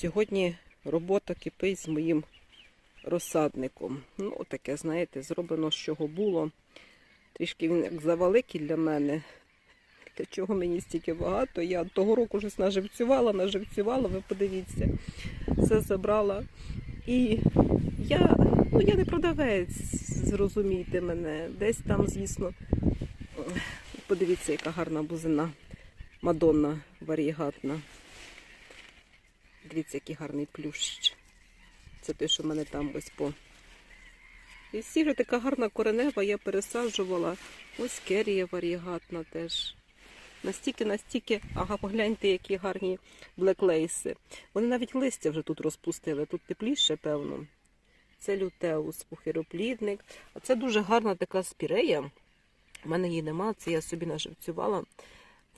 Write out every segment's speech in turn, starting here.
Сьогодні робота кипить з моїм розсадником. Ну, таке, знаєте, зроблено з чого було. Трішки він як завеликий для мене. Для чого мені стільки багато? Я того року щось наживцювала, наживцювала, ви подивіться, все забрала. І я, ну, я не продавець, зрозумійте мене. Десь там, звісно, подивіться, яка гарна бузина. Мадонна варігатна. Дивіться, який гарний плющ. Це те, що в мене там ось по. І всі така гарна коренева, я пересаджувала. Ось керія варігатна теж. Настільки, настільки, ага, погляньте, які гарні блеклейси. Вони навіть листя вже тут розпустили. Тут тепліше, певно. Це лютеус, пухироплідник. А це дуже гарна така спірея. У мене її нема, це я собі наживцювала.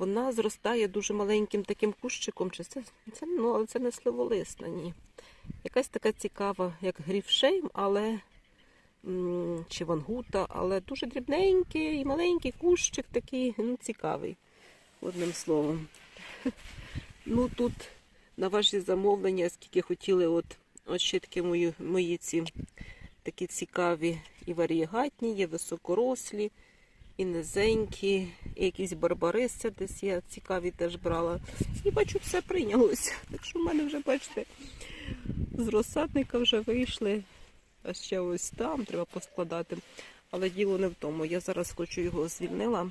Вона зростає дуже маленьким таким кущиком. Чи це, це, ну, але це не сливолисна, ні. Якась така цікава, як гріфшейм, але чи вангута, але дуже дрібненький і маленький кущик такий, ну, цікавий, одним словом. Ну тут на ваші замовлення, скільки хотіли, от, от ще мої, мої ці такі цікаві і варієгатні, є високорослі, і низенькі, і якісь барбариси десь я цікаві теж брала. І бачу, все прийнялося. Так що в мене вже, бачите, з розсадника вже вийшли. А ще ось там треба поскладати. Але діло не в тому. Я зараз хочу його звільнила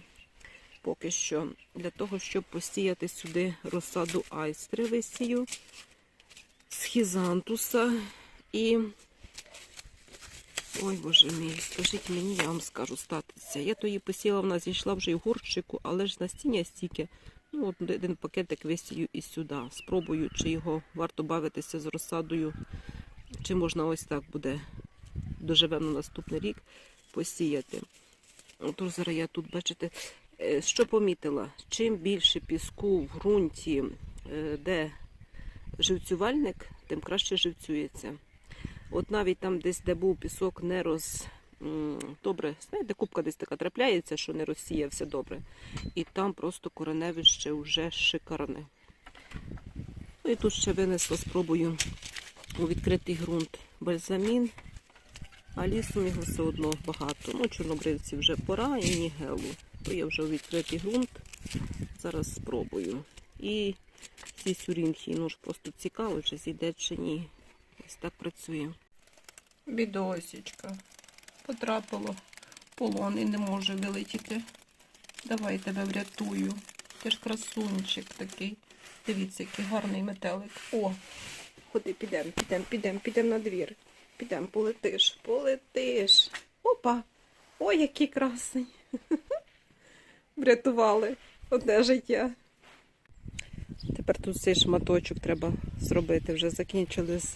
поки що для того, щоб посіяти сюди розсаду айстри висію, схізантуса і. Ой, боже мій, скажіть мені, я вам скажу статися. Я то її посіяла, вона зійшла вже в горщику, але ж насіння стільки. Ну, от один пакетик висію і сюди. Спробую, чи його варто бавитися з розсадою, чи можна ось так буде доживемо на наступний рік посіяти. Отож, зараз я тут, бачите, е, що помітила? Чим більше піску в ґрунті, е, де живцювальник, тим краще живцюється. От навіть там десь, де був пісок, не роз... Добре, знаєте, кубка десь така трапляється, що не розсіявся добре. І там просто кореневище вже шикарне. Ну і тут ще винесла, спробую у відкритий ґрунт бальзамін, а лісом його все одно багато. Ну, чорнобривці вже пора і нігелу. То я вже у відкритий ґрунт. Зараз спробую. І ці сюрінхи, ну ж просто цікаво, чи зійде чи ні. Ось так працює. Бідосічка. Потрапило полон і не може вилетіти. Давай тебе врятую. Ти ж красунчик такий. Дивіться, який гарний метелик. О, ходи, підемо, підемо, підемо, підемо на двір. Підемо, полетиш, полетиш. Опа! Ой, який красний. Врятували одне життя. Тепер тут цей шматочок треба зробити. Вже закінчили з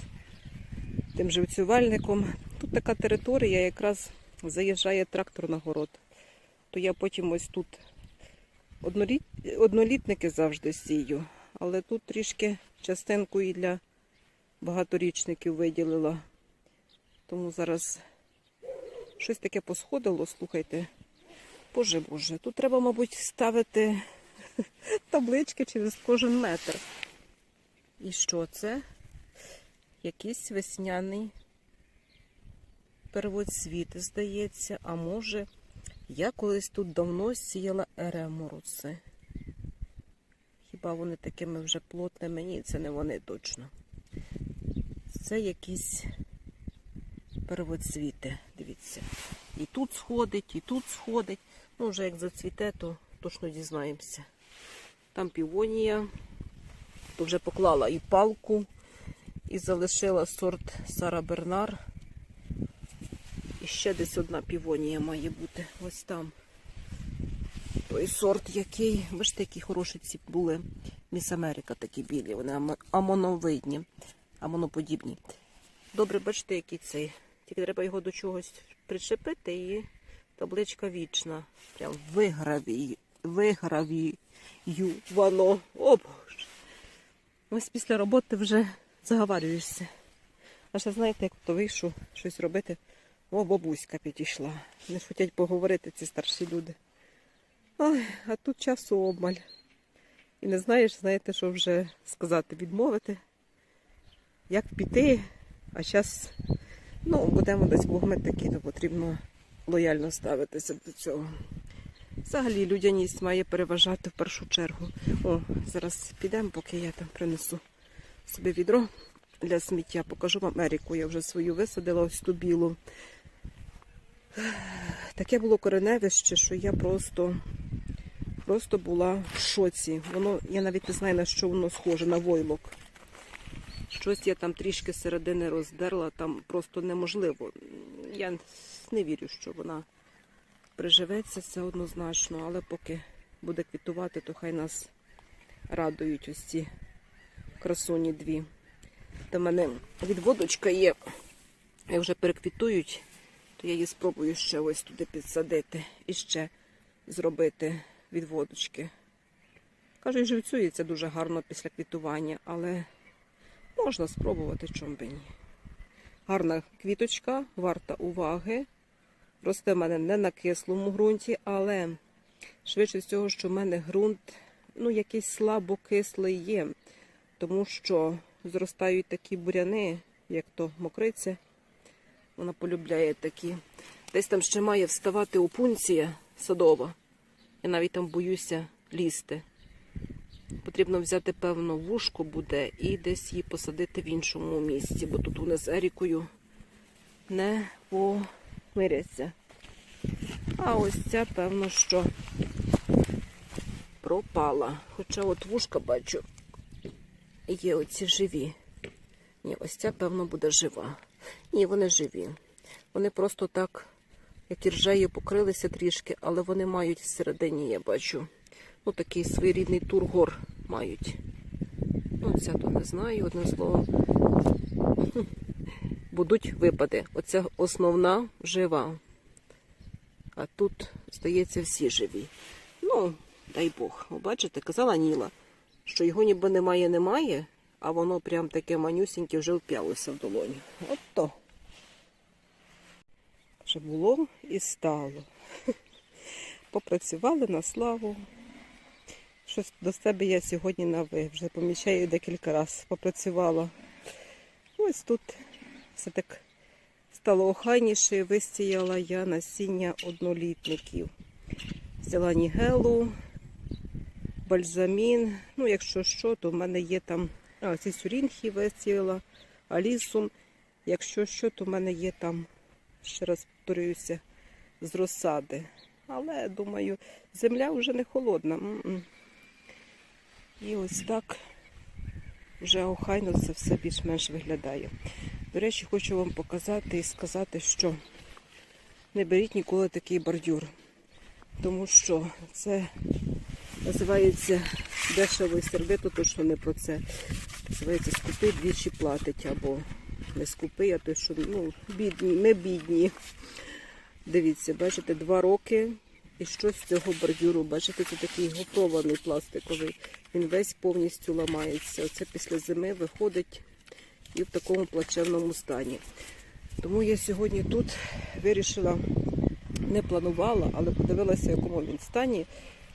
тим живцювальником. Тут така територія, якраз заїжджає трактор на город. То я потім ось тут одноліт... однолітники завжди сію, але тут трішки частинку і для багаторічників виділила. Тому зараз щось таке посходило, слухайте. Боже Боже, тут треба, мабуть, ставити таблички через кожен метр. І що це? Якийсь весняний первоцвіт, здається, а може, я колись тут давно сіяла ереморуси. Хіба вони такими вже плотними? Ні, це не вони точно. Це якісь первоцвіти, дивіться. І тут сходить, і тут сходить. Ну, вже як зацвіте, то точно дізнаємося. Там півонія, то вже поклала і палку, і залишила сорт Сара Бернар. І ще десь одна півонія має бути. Ось там. Той сорт, який, бачите, які хороші ці були. Міс Америка такі білі, вони амоновидні, амоноподібні. Добре, бачите, який цей. Тільки треба його до чогось причепити і табличка вічна. Прям виграві, вигравіювано. О Боже. Ось після роботи вже заговарюєшся. А ще знаєте, як то вийшов щось робити. О, бабуська підійшла. Не хочуть поговорити ці старші люди. Ой, а тут часу обмаль. І не знаєш, знаєте, що вже сказати, відмовити. як піти, а зараз, ну, будемо десь Бог такі, то потрібно лояльно ставитися до цього. Взагалі людяність має переважати в першу чергу. О, зараз підемо, поки я там принесу собі відро для сміття. Покажу вам Еріку. Я вже свою висадила ось ту білу. Таке було кореневище, що я просто, просто була в шоці. Воно, я навіть не знаю, на що воно схоже, на войлок. Щось я там трішки середини роздерла, там просто неможливо. Я не вірю, що вона приживеться, це однозначно, але поки буде квітувати, то хай нас радують ось ці красуні дві. Та в мене відводочка є, як вже переквітують, то я її спробую ще ось туди підсадити і ще зробити відводочки. Кажуть, живцюється дуже гарно після квітування, але можна спробувати, чом би ні. Гарна квіточка, варта уваги. Росте в мене не на кислому ґрунті, але швидше всього, що в мене ґрунт ну, якийсь слабо кислий є, тому що зростають такі буряни, як то мокриця. Вона полюбляє такі. Десь там ще має вставати опунція садова. Я навіть там боюся лізти. Потрібно взяти, певно, вушко буде і десь її посадити в іншому місці, бо тут вони з Ерікою не помиряться. А ось ця, певно, що пропала. Хоча от вушка бачу, є оці живі. Ні, ось ця, певно, буде жива. Ні, вони живі. Вони просто так, як іржею, покрилися трішки, але вони мають всередині, я бачу. Ну, такий своєрідний тургор мають. Ну, ця то не знаю, одним словом. Будуть випади. Оця основна жива. А тут, здається, всі живі. Ну, дай Бог. Бачите, казала Ніла, що його ніби немає, немає, а воно прям таке манюсіньке вже вп'ялося в долоню. От то. Вже було і стало. Попрацювали на славу. Щось до себе я сьогодні на ви. Вже помічаю декілька разів. Попрацювала. Ось тут все так стало охайніше. Висіяла я насіння однолітників. Взяла нігелу, бальзамін. Ну, якщо що, то в мене є там а, ці сюрінхи висіяла, алісум. Якщо що, то в мене є там, ще раз повторююся, з розсади. Але, думаю, земля вже не холодна. І ось так вже охайно це все більш-менш виглядає. До речі, хочу вам показати і сказати, що не беріть ніколи такий бордюр, тому що це називається дешевий сервиту, точно не про це. Називається скупий двічі платить або не скупий, а той, що ну, бідні, ми бідні. Дивіться, бачите, два роки. І щось з цього бордюру, бачите, це такий гофрований пластиковий. Він весь повністю ламається. Оце після зими виходить і в такому плачевному стані. Тому я сьогодні тут вирішила, не планувала, але подивилася, в якому він стані.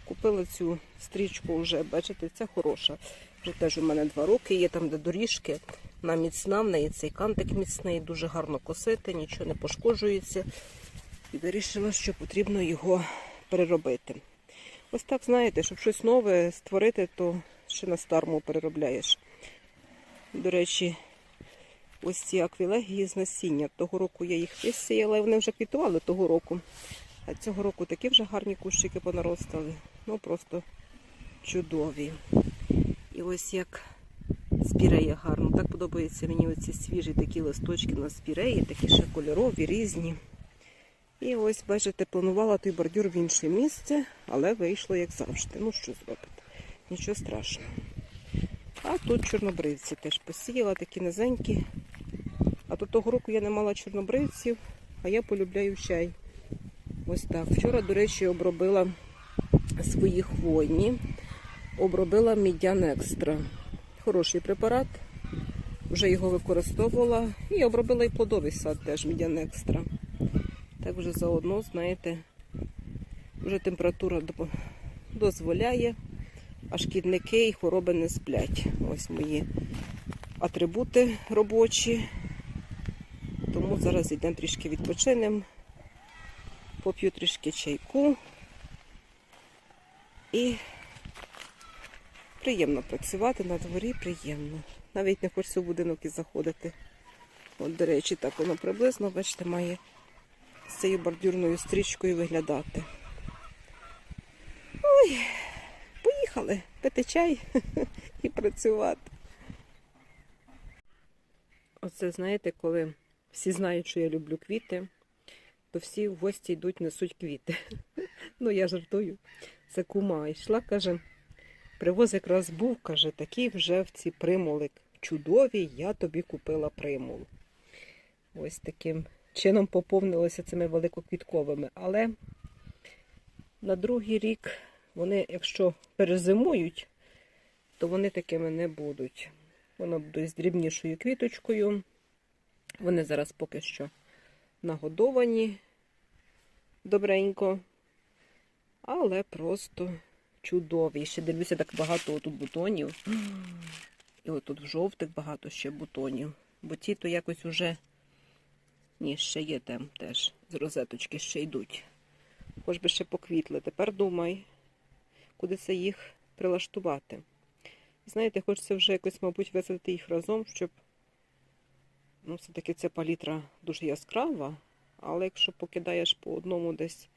Купила цю стрічку вже, бачите, ця хороша. Теж у мене два роки, є там, де доріжки. Вона міцна, в неї цей кантик міцний, дуже гарно косити, нічого не пошкоджується. І вирішила, що потрібно його переробити. Ось так, знаєте, щоб щось нове створити, то ще на старому переробляєш. До речі, ось ці аквілегії з насіння. Того року я їх висіяла, і вони вже квітували того року. А цього року такі вже гарні кущики понаростали. Ну просто чудові. І ось як спірея гарно. Так подобаються мені оці свіжі такі листочки на спіреї, такі ще кольорові, різні. І ось, бачите, планувала той бордюр в інше місце, але вийшло як завжди. Ну, що зробити? Нічого страшного. А тут чорнобривці теж посіяла, такі низенькі. А то того року я не мала чорнобривців, а я полюбляю чай. Ось так. Вчора, до речі, обробила свої хвойні. Обробила мідян екстра. Хороший препарат. Вже його використовувала. І обробила і плодовий сад теж мідян екстра. Так вже заодно, знаєте, вже температура дозволяє, а шкідники і хвороби не сплять. Ось мої атрибути робочі. Тому зараз йдемо трішки відпочинемо, поп'ю трішки чайку. І приємно працювати на дворі, приємно. Навіть не хочеться в будинок і заходити. От, до речі, так воно приблизно, бачите, має з цією бордюрною стрічкою виглядати. Ой, поїхали пити чай і працювати. Оце, знаєте, коли всі знають, що я люблю квіти, то всі в гості йдуть, несуть квіти. Ну, я жартую. Це кума. Йшла, каже, привоз якраз був, каже, такий вже в ці примулик. Чудові, я тобі купила примул. Ось таким чином поповнилося цими великоквітковими. Але на другий рік вони, якщо перезимують, то вони такими не будуть. Воно буде з дрібнішою квіточкою. Вони зараз поки що нагодовані добренько, але просто чудові. Ще дивлюся, так багато тут бутонів. І отут в жовтих багато ще бутонів. Бо ті то якось уже. Ні, ще є там теж. З розеточки ще йдуть. Хоч би ще поквітли. Тепер думай, куди це їх прилаштувати. Знаєте, хочеться вже якось, мабуть, висадити їх разом, щоб ну, все-таки ця палітра дуже яскрава, але якщо покидаєш по одному десь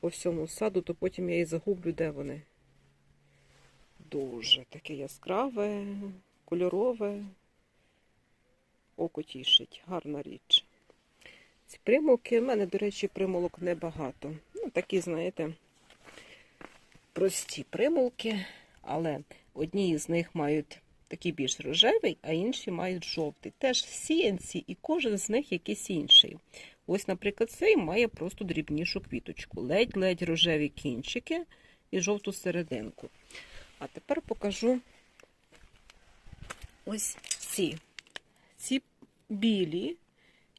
по всьому саду, то потім я і загублю, де вони. Дуже таке яскраве, кольорове. Око тішить, гарна річ. Ці примулки, в мене, до речі, примулок небагато. Ну, такі, знаєте, прості примулки, але одні з них мають такий більш рожевий, а інші мають жовтий. Теж сіянці, і кожен з них якийсь інший. Ось, наприклад, цей має просто дрібнішу квіточку, ледь-ледь рожеві кінчики і жовту серединку. А тепер покажу ось ці. Ці білі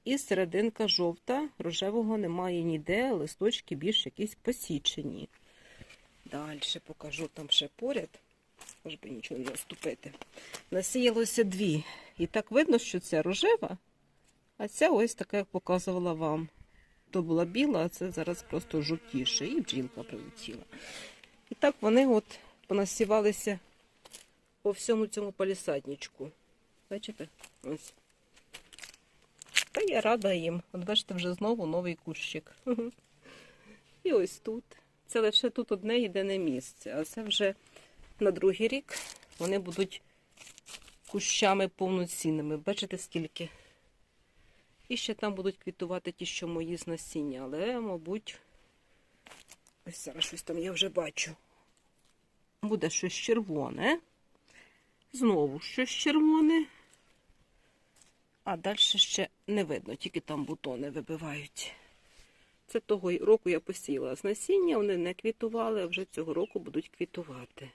і серединка жовта, рожевого немає ніде, листочки більш якісь посічені. Далі покажу там ще поряд, аж би нічого не наступити. Насіялося дві. І так видно, що це рожева, а ця ось така, як показувала вам. То була біла, а це зараз просто жовтіше. І бджілка прилетіла. І так вони от понасівалися по всьому цьому палісадничку. Бачите? Ось. Та я рада їм. От бачите, вже знову новий кущик. І ось тут. Це лише тут одне єдине місце, а це вже на другий рік вони будуть кущами повноцінними. Бачите, скільки? І ще там будуть квітувати ті, що мої з насіння, але, мабуть, ось зараз щось там я вже бачу. Буде щось червоне. Знову щось червоне. А далі ще не видно, тільки там бутони вибивають. Це того року я посіяла з насіння, вони не квітували, а вже цього року будуть квітувати.